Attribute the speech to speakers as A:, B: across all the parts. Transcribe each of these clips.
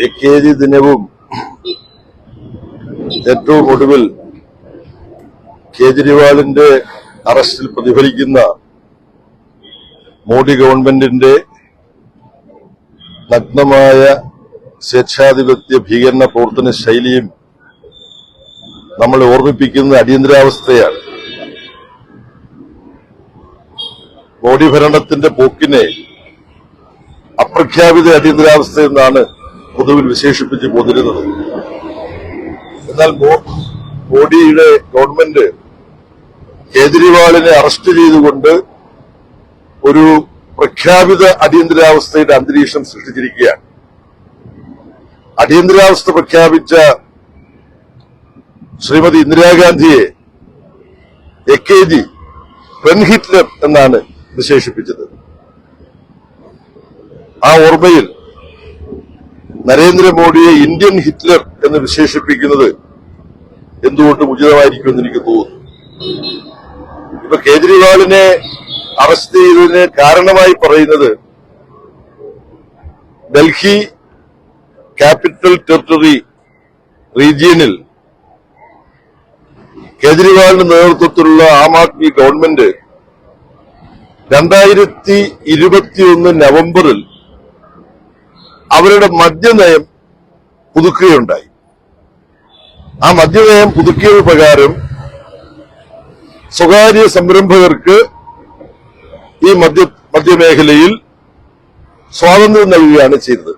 A: A K G ദിനവും ഏറ്റവും ഒടുവിൽ കേജ്രിവാളിന്റെ അറസ്റ്റിൽ പ്രതിഫലിക്കുന്ന മോഡി ഗവൺമെന്റിന്റെ നഗ്നമായ സ്വേച്ഛാധിപത്യ ഭീകരണ പ്രവർത്തന ശൈലിയും നമ്മളെ ഓർമ്മിപ്പിക്കുന്ന അടിയന്തരാവസ്ഥയാണ്. മോഡി ഭരണത്തിന്റെ പോക്കിനെ അപ്രഖ്യാപിത അടിയന്തരാവസ്ഥ എന്നാണ് പൊതുവിൽ വിശേഷിപ്പിച്ച് പോന്നിരുന്നത്. എന്നാൽ മോഡിയുടെ ഗവൺമെന്റ് കേജ്രിവാളിനെ അറസ്റ്റ് ചെയ്തുകൊണ്ട് ഒരു പ്രഖ്യാപിത അടിയന്തരാവസ്ഥയുടെ അന്തരീക്ഷം സൃഷ്ടിച്ചിരിക്കുകയാണ്. അടിയന്തരാവസ്ഥ പ്രഖ്യാപിച്ച ശ്രീമതി ഇന്ദിരാഗാന്ധിയെ എ കെ ജി പെൻ ഹിറ്റ്ലർ എന്നാണ് വിശേഷിപ്പിച്ചത്. ആ ഓർമ്മയിൽ നരേന്ദ്രമോദിയെ ഇന്ത്യൻ ഹിറ്റ്ലർ എന്ന് വിശേഷിപ്പിക്കുന്നത് എന്തുകൊണ്ടും ഉചിതമായിരിക്കുമെന്ന് എനിക്ക് തോന്നുന്നു. ഇപ്പൊ കേജ്രിവാളിനെ അറസ്റ്റ് ചെയ്തതിന് കാരണമായി പറയുന്നത് ഡൽഹി ക്യാപിറ്റൽ ടെറിട്ടറി റീജിയനിൽ കേജ്രിവാളിന്റെ നേതൃത്വത്തിലുള്ള ആം ആദ്മി ഗവൺമെന്റ് രണ്ടായിരത്തി ഇരുപത്തിയൊന്ന് നവംബറിൽ അവരുടെ മദ്യനയം പുതുക്കുകയുണ്ടായി. ആ മദ്യനയം പുതുക്കിയത് പ്രകാരം സ്വകാര്യ സംരംഭകർക്ക് ഈ മദ്യ മദ്യമേഖലയിൽ സ്വാതന്ത്ര്യം നൽകുകയാണ് ചെയ്തത്.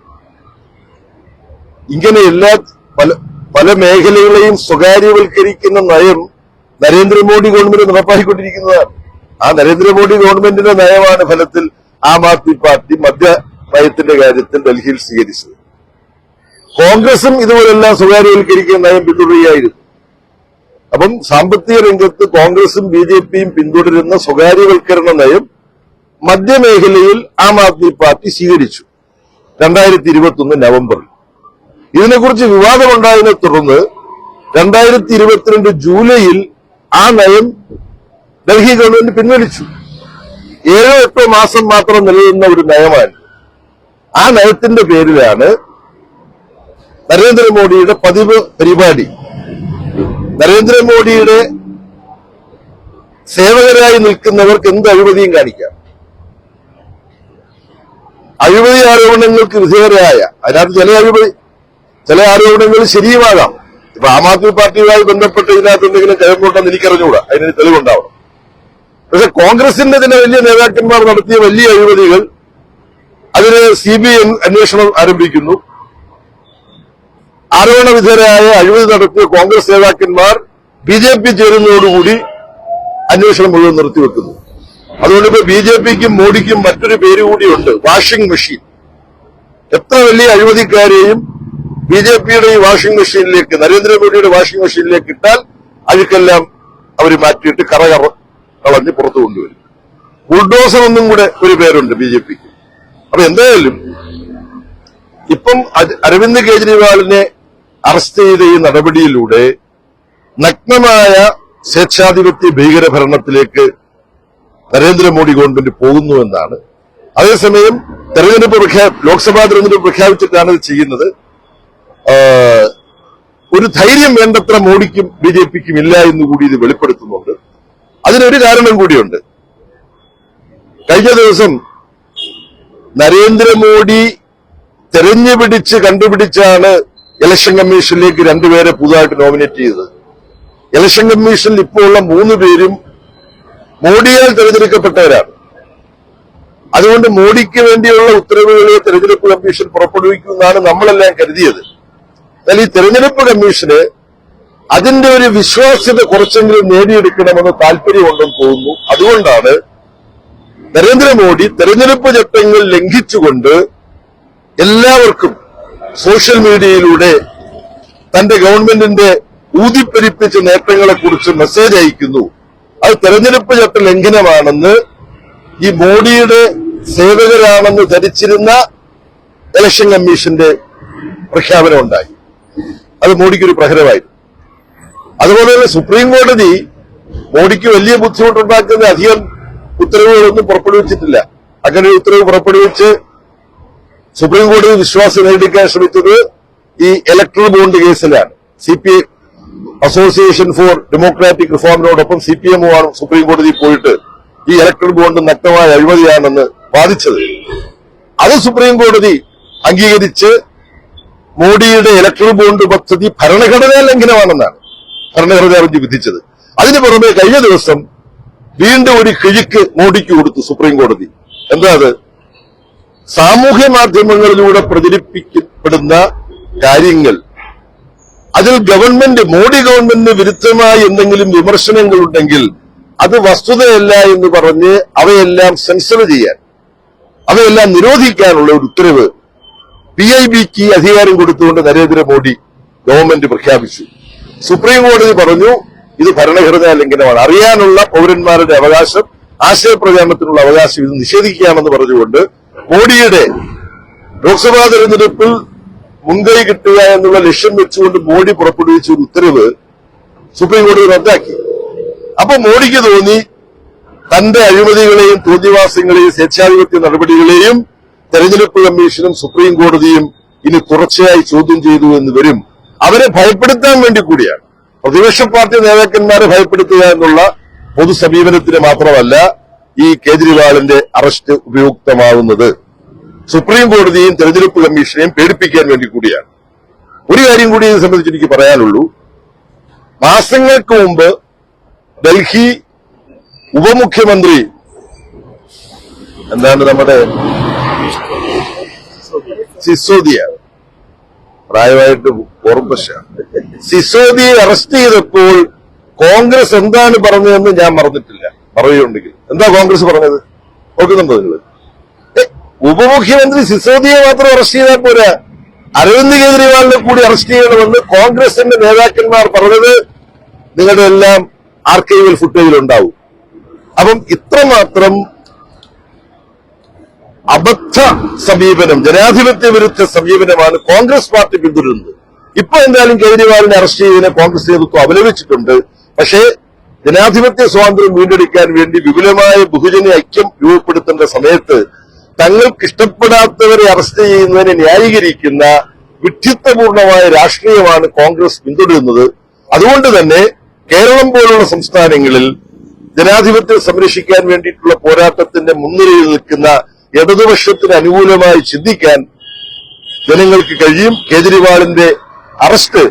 A: ഇങ്ങനെ എല്ലാ പല പല മേഖലകളെയും സ്വകാര്യവൽക്കരിക്കുന്ന നയം നരേന്ദ്രമോദി ഗവൺമെന്റ് നടപ്പാക്കിക്കൊണ്ടിരിക്കുന്നതാണ്. ആ നരേന്ദ്രമോദി ഗവൺമെന്റിന്റെ നയമാണ് ഫലത്തിൽ ആം ആദ്മി പാർട്ടി മദ്യ നയത്തിന്റെ കാര്യത്തിൽ ഡൽഹിയിൽ സ്വീകരിച്ചത്. കോൺഗ്രസും ഇതുപോലെല്ലാം സ്വകാര്യവൽക്കരിക്കുന്ന നയം പിന്തുടരുകയായിരുന്നു. അപ്പം സാമ്പത്തിക രംഗത്ത് കോൺഗ്രസും ബി ജെ പിയും പിന്തുടരുന്ന സ്വകാര്യവൽക്കരണ നയം മധ്യമേഖലയിൽ ആം ആദ്മി പാർട്ടി സ്വീകരിച്ചു രണ്ടായിരത്തി ഇരുപത്തൊന്ന് നവംബറിൽ. ഇതിനെക്കുറിച്ച് വിവാദമുണ്ടായതിനെ തുടർന്ന് രണ്ടായിരത്തി ഇരുപത്തിരണ്ട് ജൂലൈയിൽ ആ നയം ഡൽഹി ഗവൺമെന്റ് പിൻവലിച്ചു. ഏഴോ എട്ടോ മാസം മാത്രം നിലനിന്ന ഒരു നയമാണ് ആ നയത്തിന്റെ പേരിലാണ് നരേന്ദ്രമോദിയുടെ പതിവ് പരിപാടി. നരേന്ദ്രമോദിയുടെ സേവകരായി നിൽക്കുന്നവർക്ക് എന്ത് അഴിമതിയും കാണിക്കാം. അഴിമതി ആരോപണങ്ങൾക്ക് വിധേയരായ അതിനകത്ത് ചില അഴിമതി ചില ആരോപണങ്ങൾ ശരിയുമാകാം. ഇപ്പൊ ആം ആദ്മി പാർട്ടിയുമായി ബന്ധപ്പെട്ട് ഇതിനകത്ത് എന്തെങ്കിലും എനിക്കറിഞ്ഞുകൂടാ? അതിന് തെളിവുണ്ടാവണം. പക്ഷെ കോൺഗ്രസിന്റെ ചില വലിയ നേതാക്കന്മാർ നടത്തിയ വലിയ അഴിമതികൾ അതിന് സി ബി ഐ അന്വേഷണം ആരംഭിക്കുന്നു. ആരോപണ വിധേയരായ അഴിമതി നടത്തിയ കോൺഗ്രസ് നേതാക്കന്മാർ ബി ജെ പി ചേരുന്നതോടുകൂടി അന്വേഷണം മുഴുവൻ നിർത്തിവെക്കുന്നു. അതുകൊണ്ട് ബി ജെ പിക്കും മോഡിക്കും മറ്റൊരു പേര് കൂടിയുണ്ട് വാഷിംഗ് മെഷീൻ. എത്ര വലിയ അഴിമതിക്കാരെയും ബി ജെ പിയുടെ ഈ വാഷിംഗ് മെഷീനിലേക്ക് നരേന്ദ്രമോദിയുടെ വാഷിംഗ് മെഷീനിലേക്ക് ഇട്ടാൽ അഴുക്കെല്ലാം അവർ മാറ്റിയിട്ട് കറ കറ കളഞ്ഞ് പുറത്തു കൊണ്ടുവരും. ബുൾഡോസർ ഒന്നും കൂടെ ഒരു പേരുണ്ട് ബി ജെ പിക്ക് അപ്പൊ എന്തായാലും ഇപ്പം അരവിന്ദ് കെജ്രിവാളിനെ അറസ്റ്റ് ചെയ്ത ഈ നടപടിയിലൂടെ നഗ്നമായ സ്വേച്ഛാധിപത്യ ഭീകര ഭരണത്തിലേക്ക് നരേന്ദ്രമോദി ഗവൺമെന്റ് പോകുന്നുവെന്നാണ് അതേസമയം തെരഞ്ഞെടുപ്പ് പ്രഖ്യാ ലോക്സഭാ തെരഞ്ഞെടുപ്പ് പ്രഖ്യാപിച്ചിട്ടാണ് ഇത് ചെയ്യുന്നത്. ഒരു ധൈര്യം വേണ്ടത്ര മോഡിക്കും ബി ജെ പിക്കും ഇല്ല എന്ന് കൂടി ഇത് വെളിപ്പെടുത്തുന്നുണ്ട്. അതിനൊരു കാരണം കൂടിയുണ്ട്. കഴിഞ്ഞ ദിവസം നരേന്ദ്രമോദി തെരഞ്ഞുപിടിച്ച് കണ്ടുപിടിച്ചാണ് ഇലക്ഷൻ കമ്മീഷനിലേക്ക് രണ്ടുപേരെ പുതുതായിട്ട് നോമിനേറ്റ് ചെയ്തത്. ഇലക്ഷൻ കമ്മീഷനിൽ ഇപ്പോൾ ഉള്ള മൂന്ന് പേരും മോഡിയാൽ തെരഞ്ഞെടുക്കപ്പെട്ടവരാണ്. അതുകൊണ്ട് മോഡിക്ക് വേണ്ടിയുള്ള ഉത്തരവുകളെ തെരഞ്ഞെടുപ്പ് കമ്മീഷൻ പുറപ്പെടുവിക്കുമെന്നാണ് നമ്മളെല്ലാം കരുതിയത്. എന്നാൽ ഈ തെരഞ്ഞെടുപ്പ് കമ്മീഷന് അതിന്റെ ഒരു വിശ്വാസ്യത കുറച്ചെങ്കിലും നേടിയെടുക്കണമെന്ന് താല്പര്യമുണ്ടെന്ന് തോന്നുന്നു. അതുകൊണ്ടാണ് നരേന്ദ്രമോദി തെരഞ്ഞെടുപ്പ് ചട്ടങ്ങൾ ലംഘിച്ചുകൊണ്ട് എല്ലാവർക്കും സോഷ്യൽ മീഡിയയിലൂടെ തന്റെ ഗവൺമെന്റിന്റെ ഊതിപ്പെരിപ്പിച്ച നേട്ടങ്ങളെക്കുറിച്ച് മെസ്സേജ് അയക്കുന്നു. അത് തെരഞ്ഞെടുപ്പ് ചട്ട ലംഘനമാണെന്ന് ഈ മോഡിയുടെ സേവകരാണെന്ന് ധരിച്ചിരുന്ന ഇലക്ഷൻ കമ്മീഷന്റെ പ്രഖ്യാപനം ഉണ്ടായി. അത് മോഡിക്കൊരു പ്രഹരമായിരുന്നു. അതുപോലെ തന്നെ സുപ്രീം കോടതി മോഡിക്ക് വലിയ ബുദ്ധിമുട്ടുണ്ടാക്കുന്ന അധികം ഉത്തരവുകളൊന്നും പുറപ്പെടുവിച്ചിട്ടില്ല. അങ്ങനെ ഒരു ഉത്തരവ് പുറപ്പെടുവിച്ച് സുപ്രീം കോടതി വിശ്വാസം നേടിക്കാൻ ശ്രമിച്ചത് ഈ ഇലക്ട്രൽ ബോണ്ട് കേസിലാണ്. C P association for democratic റിഫോമിനോടൊപ്പം C P എമ്മുമാണ് സുപ്രീം കോടതി പോയിട്ട് ഈ ഇലക്ട്രൽ ബോണ്ട് നഗ്നമായ അഴിമതിയാണെന്ന് വാദിച്ചത്. അത് സുപ്രീം കോടതി അംഗീകരിച്ച് മോഡിയുടെ ഇലക്ട്രൽ ബോണ്ട് പദ്ധതി ഭരണഘടനാ ലംഘനമാണെന്നാണ് ഭരണഘടനാ ബെഞ്ച് വിധിച്ചത്. അതിന് പുറമെ കഴിഞ്ഞ ദിവസം വീണ്ടും ഒരു കിഴിക്ക് മോഡിക്ക് കൊടുത്തു സുപ്രീം കോടതി. എന്താ അത്? സാമൂഹ്യ മാധ്യമങ്ങളിലൂടെ പ്രചരിപ്പിക്കപ്പെടുന്ന കാര്യങ്ങൾ. അതിൽ ഗവൺമെന്റ് മോഡി ഗവൺമെന്റിന് വിരുദ്ധമായി എന്തെങ്കിലും വിമർശനങ്ങൾ ഉണ്ടെങ്കിൽ അത് വസ്തുതയല്ല എന്ന് പറഞ്ഞ് അവയെല്ലാം സെൻസർ ചെയ്യാൻ അവയെല്ലാം നിരോധിക്കാനുള്ള ഒരു ഉത്തരവ് പി ഐ ബിക്ക് അധികാരം കൊടുത്തുകൊണ്ട് നരേന്ദ്രമോദി ഗവൺമെന്റ് പ്രഖ്യാപിച്ചു. സുപ്രീം കോടതി പറഞ്ഞു ഇത് ഭരണഘടനാ ലംഘനമാണ് അറിയാനുള്ള പൗരന്മാരുടെ അവകാശം ആശയപ്രചാരണത്തിനുള്ള അവകാശം ഇത് നിഷേധിക്കുകയാണെന്ന് പറഞ്ഞുകൊണ്ട് മോഡിയുടെ ലോക്സഭാ തെരഞ്ഞെടുപ്പിൽ മുൻകൈ കിട്ടുക എന്നുള്ള ലക്ഷ്യം വെച്ചുകൊണ്ട് മോഡി പുറപ്പെടുവിച്ച ഒരു ഉത്തരവ് സുപ്രീം കോടതി റദ്ദാക്കി. അപ്പൊ മോഡിക്ക് തോന്നി തന്റെ അഴിമതികളെയും തോന്നിവാസങ്ങളെയും സ്വേച്ഛാധിപത്യ നടപടികളെയും തെരഞ്ഞെടുപ്പ് കമ്മീഷനും സുപ്രീം കോടതിയും ഇനി തുടർച്ചയായി ചോദ്യം ചെയ്തു എന്ന് വരും. അവരെ ഭയപ്പെടുത്താൻ വേണ്ടി കൂടിയാണ്. പ്രതിപക്ഷ പാർട്ടി നേതാക്കന്മാരെ ഭയപ്പെടുത്തുക എന്നുള്ള പൊതു സമീപനത്തിന് മാത്രമല്ല ഈ കേജ്രിവാളിന്റെ അറസ്റ്റ് ഉപയുക്തമാവുന്നത്. സുപ്രീം കോടതിയും തെരഞ്ഞെടുപ്പ് കമ്മീഷനെയും പേടിപ്പിക്കാൻ വേണ്ടി കൂടിയാണ്. ഒരു കാര്യം കൂടി ഇത് സംബന്ധിച്ച് എനിക്ക് പറയാനുള്ളൂ. മാസങ്ങൾക്ക് മുമ്പ് ഡൽഹി ഉപമുഖ്യമന്ത്രി എന്താണ് നമ്മുടെ സിസോദിയ? പ്രായമായിട്ട് ഓർമ്മശ സിസോദിയെ അറസ്റ്റ് ചെയ്തപ്പോൾ കോൺഗ്രസ് എന്താണ് പറഞ്ഞതെന്ന് ഞാൻ മറന്നിട്ടില്ല. പറയുകയുണ്ടെങ്കിൽ. എന്താ കോൺഗ്രസ് പറഞ്ഞത്? ഓർക്കുന്നുണ്ടോ നിങ്ങൾ ഉപമുഖ്യമന്ത്രി സിസോദിയെ മാത്രം അറസ്റ്റ് ചെയ്താൽ പോരാ. അരവിന്ദ് കെജ്രിവാളിനെ കൂടി അറസ്റ്റ് ചെയ്യണമെന്ന് കോൺഗ്രസിന്റെ നേതാക്കന്മാർ പറഞ്ഞത് നിങ്ങളുടെ എല്ലാം ആർക്കൈവൽ ഫുട്ടേജിൽ ഉണ്ടാവും. അപ്പം ഇത്രമാത്രം അബദ്ധ സമീപനം ജനാധിപത്യ വിരുദ്ധ സമീപനമാണ് കോൺഗ്രസ് പാർട്ടി പിന്തുടരുന്നത്. ഇപ്പൊ എന്തായാലും കേജ്രിവാളിനെ അറസ്റ്റ് ചെയ്തതിനെ കോൺഗ്രസ് നേതൃത്വം അപലപിച്ചിട്ടുണ്ട്. പക്ഷേ ജനാധിപത്യ സ്വാതന്ത്ര്യം വീണ്ടെടുക്കാൻ വേണ്ടി വിപുലമായ ബഹുജന ഐക്യം രൂപപ്പെടുത്തേണ്ട സമയത്ത് തങ്ങൾക്ക് ഇഷ്ടപ്പെടാത്തവരെ അറസ്റ്റ് ചെയ്യുന്നതിനെ ന്യായീകരിക്കുന്ന വിഡ്ഢിത്വപൂർണമായ രാഷ്ട്രീയമാണ് കോൺഗ്രസ് പിന്തുടരുന്നത്. അതുകൊണ്ട് തന്നെ കേരളം പോലുള്ള സംസ്ഥാനങ്ങളിൽ ജനാധിപത്യം സംരക്ഷിക്കാൻ വേണ്ടിയിട്ടുള്ള പോരാട്ടത്തിന്റെ മുൻനിരയിൽ നിൽക്കുന്ന ഇടതുപക്ഷത്തിന് അനുകൂലമായി ചിന്തിക്കാൻ ജനങ്ങൾക്ക് കഴിയും. കേജ്രിവാളിന്റെ അറസ്റ്റ്.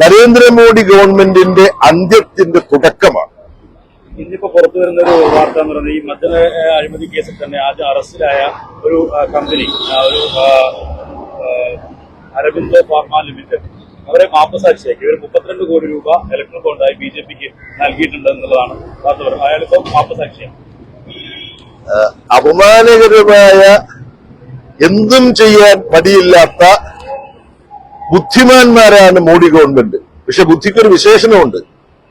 A: നരേന്ദ്രമോദി ഗവൺമെന്റിന്റെ അന്ത്യത്തിന്റെ തുടക്കമാണ്.
B: ഇന്നിപ്പോ പുറത്തു വരുന്ന ഒരു വാർത്ത എന്ന് പറയുന്നത് ഈ മദ്യ അഴിമതി കേസിൽ തന്നെ ആദ്യം അറസ്റ്റിലായ ഒരു കമ്പനി ഒരു അരവിന്ദ് അരബിന്ദോ ഫാർമ ലിമിറ്റഡ്. അവരെ മാപ്പസാക്ഷിയാക്കി ഇവർ മുപ്പത്തിരണ്ട് കോടി രൂപ ഇലക്ട്രൽ ബോണ്ടായി ബി ജെ പിക്ക് നൽകിയിട്ടുണ്ട് എന്നുള്ളതാണ് വാർത്ത. പറഞ്ഞത് അയാളിപ്പോ മാപ്പസാക്ഷിയാണ്
A: അപമാനകരമായ എന്തും ചെയ്യാൻ മടിയില്ലാത്ത ബുദ്ധിമാന്മാരാണ് മോഡി ഗവൺമെന്റ്. പക്ഷെ ബുദ്ധിക്കൊരു വിശേഷണമുണ്ട്.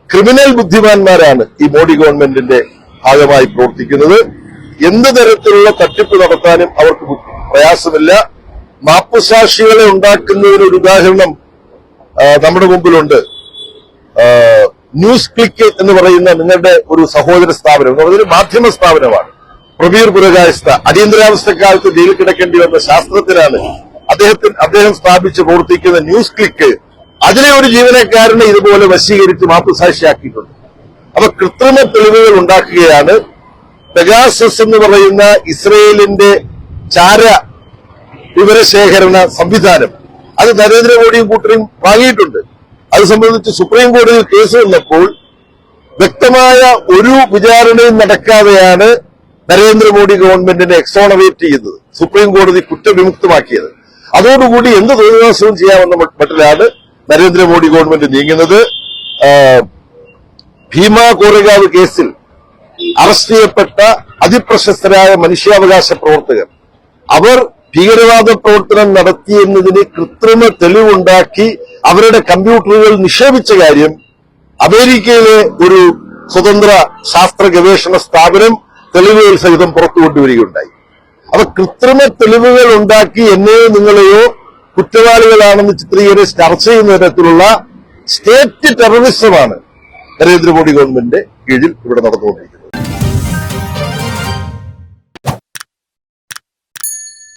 A: ക്രിമിനൽ ബുദ്ധിമാന്മാരാണ് ഈ മോഡി ഗവൺമെന്റിന്റെ ഭാഗമായി പ്രവർത്തിക്കുന്നത്. എന്ത് തരത്തിലുള്ള തട്ടിപ്പ് നടത്താനും അവർക്ക് പ്രയാസമില്ല. മാപ്പുസാക്ഷികളെ ഉണ്ടാക്കുന്നതിന് ഒരു ഉദാഹരണം നമ്മുടെ മുമ്പിലുണ്ട്. ന്യൂസ് ക്ലിക്ക് എന്ന് പറയുന്ന നിങ്ങളുടെ ഒരു സഹോദര സ്ഥാപനം എന്ന് മാധ്യമ സ്ഥാപനമാണ്. പ്രവീർ പുരകായസ്ഥ അടിയന്തരാവസ്ഥക്കാലത്ത് ജയിലിൽ കിടക്കേണ്ടി വന്ന ശാസ്ത്രജ്ഞനാണ് അദ്ദേഹത്തിന് അദ്ദേഹം സ്ഥാപിച്ച് പ്രവർത്തിക്കുന്ന ന്യൂസ് ക്ലിക്ക് അതിലെ ഒരു ജീവനക്കാരനെ ഇതുപോലെ വശീകരിച്ച് മാപ്പുസാക്ഷിയാക്കിയിട്ടുണ്ട് അപ്പൊ കൃത്രിമ തെളിവുകൾ ഉണ്ടാക്കുകയാണ്. പെഗാസസ് എന്ന് പറയുന്ന ഇസ്രയേലിന്റെ ചാര വിവരശേഖരണ സംവിധാനം. അത് നരേന്ദ്രമോദിയും കൂട്ടരും വാങ്ങിയിട്ടുണ്ട്. അത് സംബന്ധിച്ച് സുപ്രീം കോടതിയിൽ കേസ് വന്നപ്പോൾ വ്യക്തമായ ഒരു വിചാരണയും നടക്കാതെയാണ് നരേന്ദ്രമോദി ഗവൺമെന്റിനെ എക്സോണറേറ്റ് ചെയ്തത് സുപ്രീം കോടതി കുറ്റവിമുക്തമാക്കിയത്. അതോടുകൂടി എന്ത് തൊഴിലവസരവും ചെയ്യാമെന്ന മട്ടിലാണ് നരേന്ദ്രമോദി ഗവൺമെന്റ് നീങ്ങുന്നത്. ഭീമ കോറഗാവ് കേസിൽ അറസ്റ്റ് ചെയ്യപ്പെട്ട അതിപ്രശസ്തരായ മനുഷ്യാവകാശ പ്രവർത്തകർ. അവർ ഭീകരവാദ പ്രവർത്തനം നടത്തിയെന്നതിന് കൃത്രിമ തെളിവുണ്ടാക്കി അവരുടെ കമ്പ്യൂട്ടറുകൾ നിക്ഷേപിച്ച കാര്യം അമേരിക്കയിലെ ഒരു സ്വതന്ത്ര ശാസ്ത്ര ഗവേഷണ സ്ഥാപനം തെളിവുകൾ സഹിതം പുറത്തു കൊണ്ടുവരികയുണ്ടായി അപ്പൊ കൃത്രിമ തെളിവുകൾ ഉണ്ടാക്കി എന്നെയോ നിങ്ങളെയോ കുറ്റവാളികളാണെന്ന് ചിത്രീകരിച്ച് ചർച്ച ചെയ്യുന്ന തരത്തിലുള്ള സ്റ്റേറ്റ് ടെററിസമാണ് നരേന്ദ്രമോദി ഗവൺമെന്റിന്റെ കീഴിൽ ഇവിടെ നടന്നുകൊണ്ടിരിക്കുന്നത്.